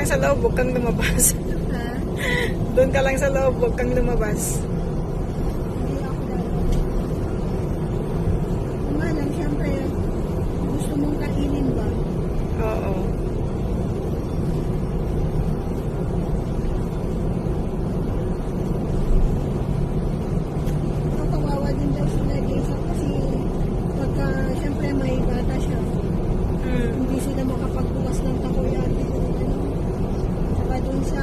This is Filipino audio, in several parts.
lang sa loob, huwag kang lumabas. Ha? Doon ka lang sa loob, huwag kang lumabas. Hindi ako dalawa. Kung nga lang, siyempre, gusto mong kainin ba? Oo. Ito, kawawa din daw sila Jason kasi pagka, siyempre, may bata siya. Mm. Hindi sila makapagbukas ng takoyate kung ano. Saka dun sa,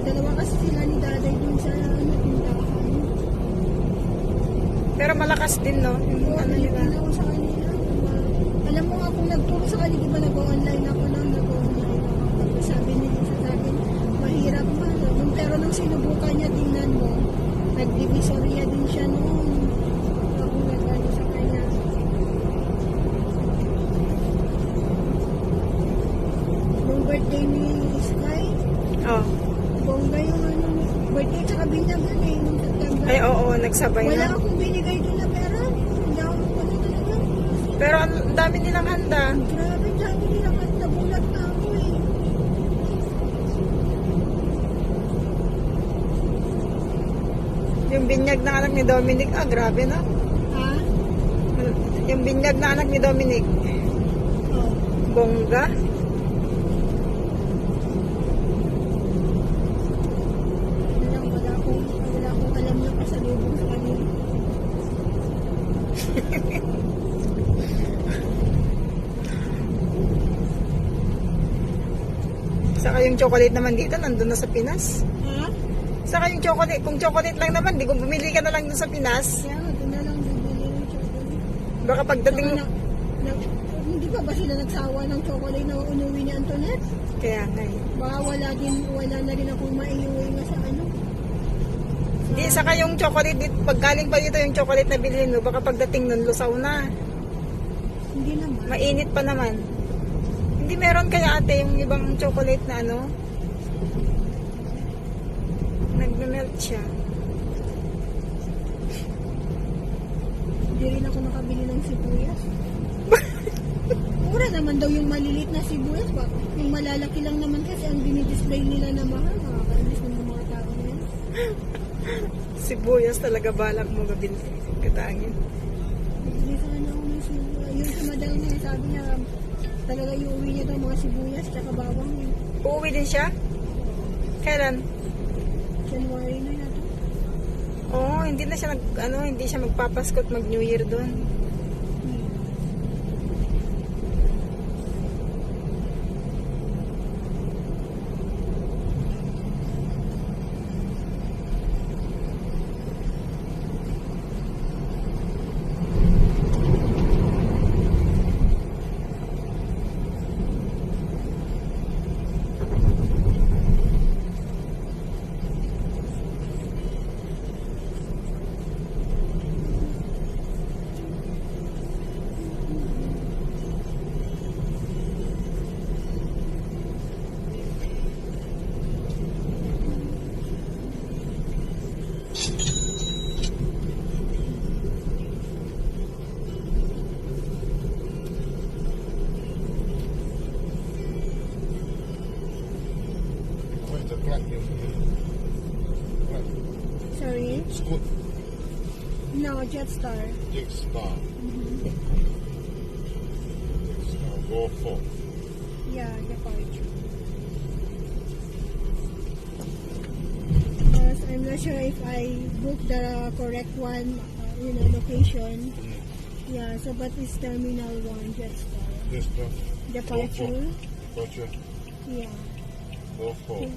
dalawa kasi sila ni daday dun sa ano, tindahan. Pero malakas din, no? Yung ano nila. nilipin ako sa kanila. Alam mo nga kung nagturo sa kanila, di ba nag-online ako noon, nag-online ako. Sabi nila sa akin, mahirap man. Pero nung sinubukan niya, tingnan mo, nag-divisoria din siya noon. Ako nag-ano sa kanya. Nung birthday ni Sky, Oh. bongga yung ano, birthday tsaka binyagan eh, nung September. Ay, oo, nagsabay Wala na. akong binigay doon na pera. Hindi ako ano talaga. Pero ang dami nilang handa. Grabe, dami nila kahit nabulat na ako eh. Yung binyag na anak ni Dominic, ah, grabe na. Ha? Yung binyag na anak ni Dominic, Oh. bongga. Wala, wala akong, wala akong alam na pasalubong sa kanila. Saka yung chocolate naman dito, nandun na sa Pinas. Ha? Saka yung chocolate, kung chocolate lang naman, di kung bumili ka na lang dun sa Pinas. Nga, doon na lang bibili ng chocolate. Baka pagdating Saka na, na, hindi pa ba sila nagsawa ng chocolate na unuwi ni Antoinette? kaya nga eh. Baka wala din, wala na rin akong maiuwi nga sa ano. Di, saka yung chocolate, dito, pag galing pa dito yung chocolate na bilhin mo, baka pagdating nun, lusaw na. Hindi naman. Mainit pa naman. Hindi meron kaya ate yung ibang chocolate na ano? Nagme-melt siya. Hindi rin ako nakabili ng sibuyas. Mura naman daw yung maliliit na sibuyas. Ba? Yung malalaki lang naman kasi ang dinidisplay nila na mahal. Nakakainis ng mga tao na yan. Sibuyas talaga balak mo gabili. Katangin. Hindi sana ako ng sibuyas. Yung sa madal niya, sabi niya, talaga yung uwi niya daw mga sibuyas tsaka bawang yun. Uuwi din siya? Kailan? January na yata. Oo, hindi na siya nag, ano, hindi siya magpapasko at mag New Year doon. No, Jetstar. Jetstar. Mhm. Jetstar. Go for. Yeah, departure. Because I'm not sure if I booked the correct one, uh, you know, location. Yeah, so but it's Terminal 1, Jetstar. Jetstar. Departure. Gotcha. Yeah. Go for.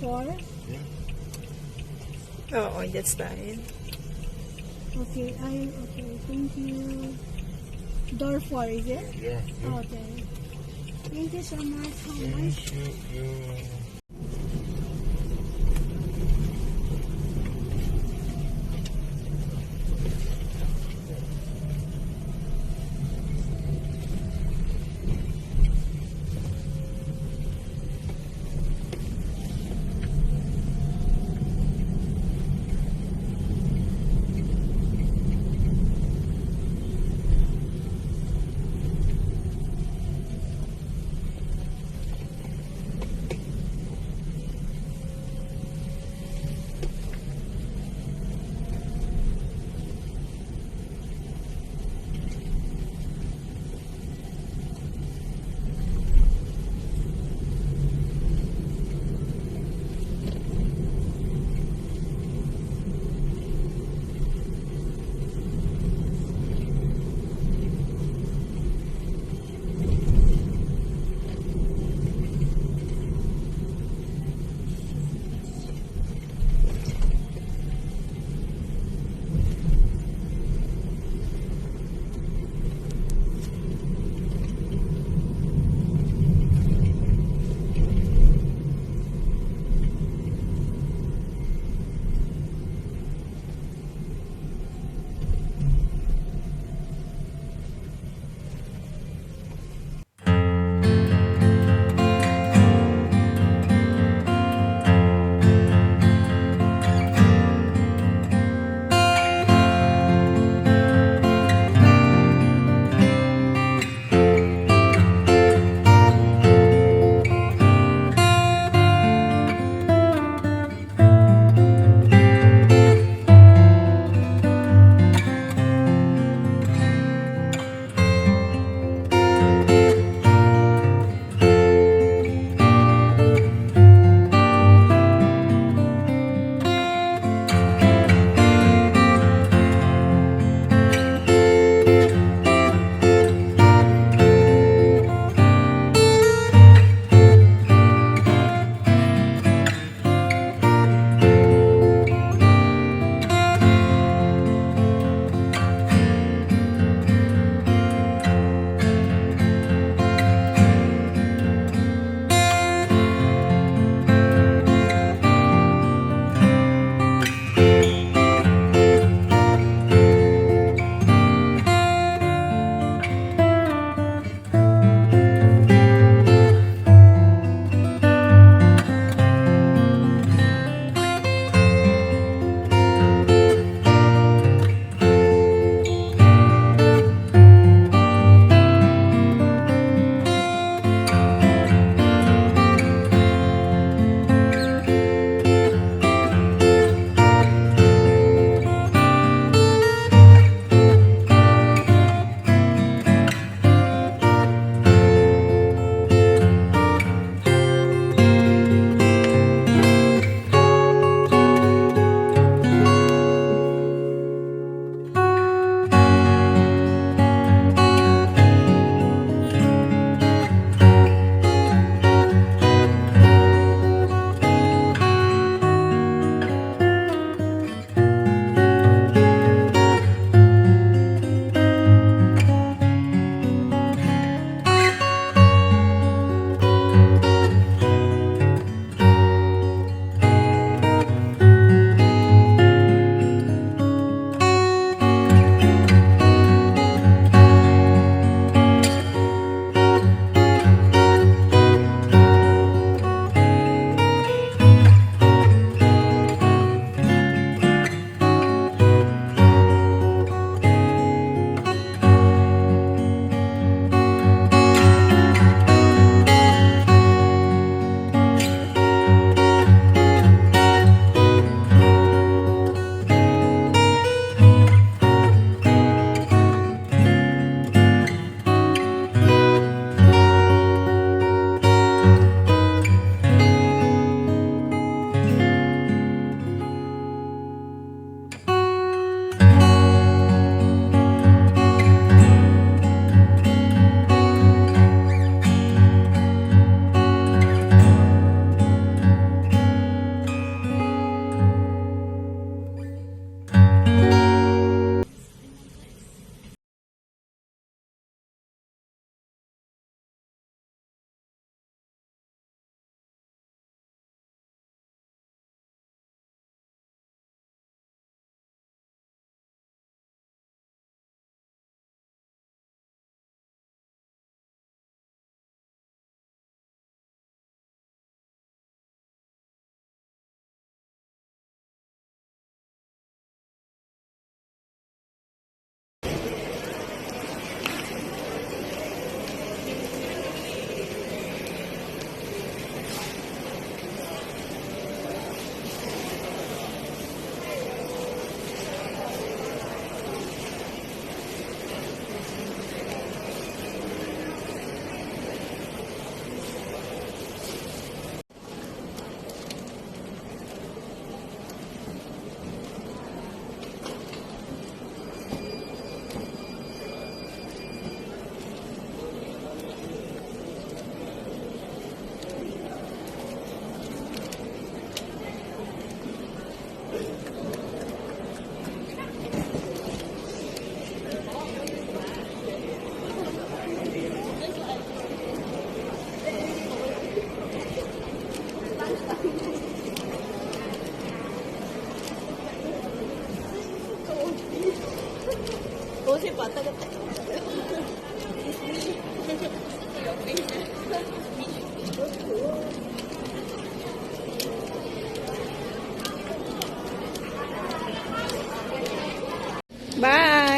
Four? Yeah. Oo, that's style. Okay, I, okay, thank you. Door 4, is it? Yeah. yeah. Okay. Thank you so much. How much? You. you.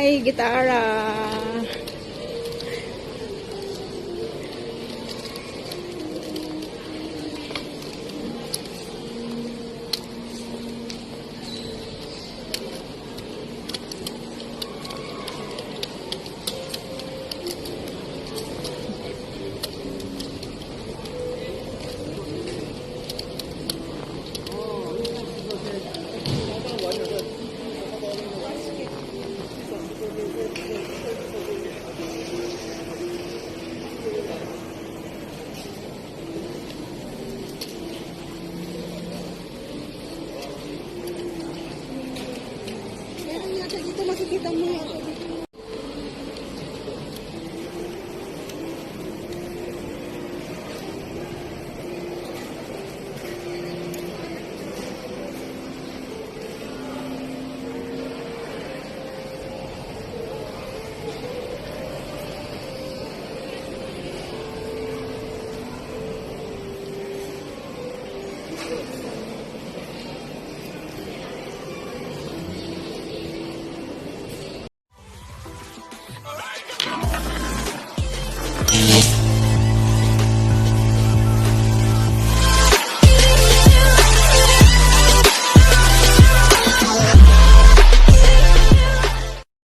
Bye, gitara. Meron yata dito makikita